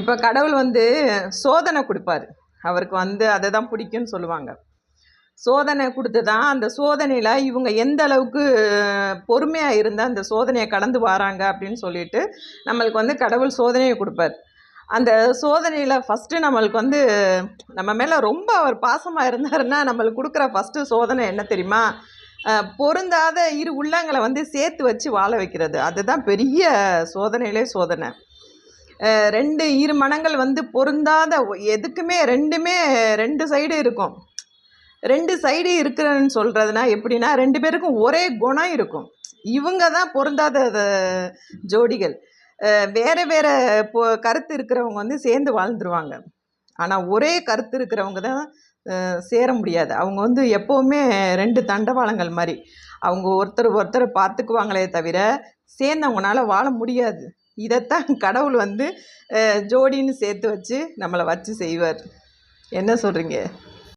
இப்போ கடவுள் வந்து சோதனை கொடுப்பார். அவருக்கு வந்து அதை தான் பிடிக்கும்னு சொல்லுவாங்க. சோதனை கொடுத்து தான் அந்த சோதனையில் இவங்க எந்த அளவுக்கு பொறுமையாக இருந்தால் அந்த சோதனையை கடந்து வராங்க அப்படின்னு சொல்லிட்டு நம்மளுக்கு வந்து கடவுள் சோதனையை கொடுப்பார். அந்த சோதனையில் ஃபஸ்ட்டு நம்மளுக்கு வந்து நம்ம மேலே ரொம்ப அவர் பாசமாக இருந்தாருன்னா நம்மளுக்கு கொடுக்குற ஃபஸ்ட்டு சோதனை என்ன தெரியுமா? பொருந்தாத இரு உள்ளங்களை வந்து சேர்த்து வச்சு வாழ வைக்கிறது. அதுதான் பெரிய சோதனையிலே சோதனை. ரெண்டு இரு மனங்கள் வந்து பொருந்தாத எதுக்குமே ரெண்டுமே ரெண்டு சைடு இருக்கும். ரெண்டு சைடு இருக்கிறன்னு சொல்கிறதுனா எப்படின்னா ரெண்டு பேருக்கும் ஒரே குணம் இருக்கும். இவங்க தான் பொருந்தாத ஜோடிகள். வேறு வேறு வேற பொ கருத்து இருக்கிறவங்க வந்து சேர்ந்து வாழ்ந்துருவாங்க. ஆனால் ஒரே கருத்து இருக்கிறவங்க தான் சேர முடியாது. அவங்க வந்து எப்போவுமே ரெண்டு தண்டவாளங்கள் மாதிரி. அவங்க ஒருத்தர் ஒருத்தர் பார்த்துக்குவாங்களே தவிர சேர்ந்து அவங்களால வாழ முடியாது. இதைத்தான் கடவுள் வந்து ஜோடின்னு சேர்த்து வச்சு நம்மளை வச்சு செய்வார். என்ன சொல்கிறீங்க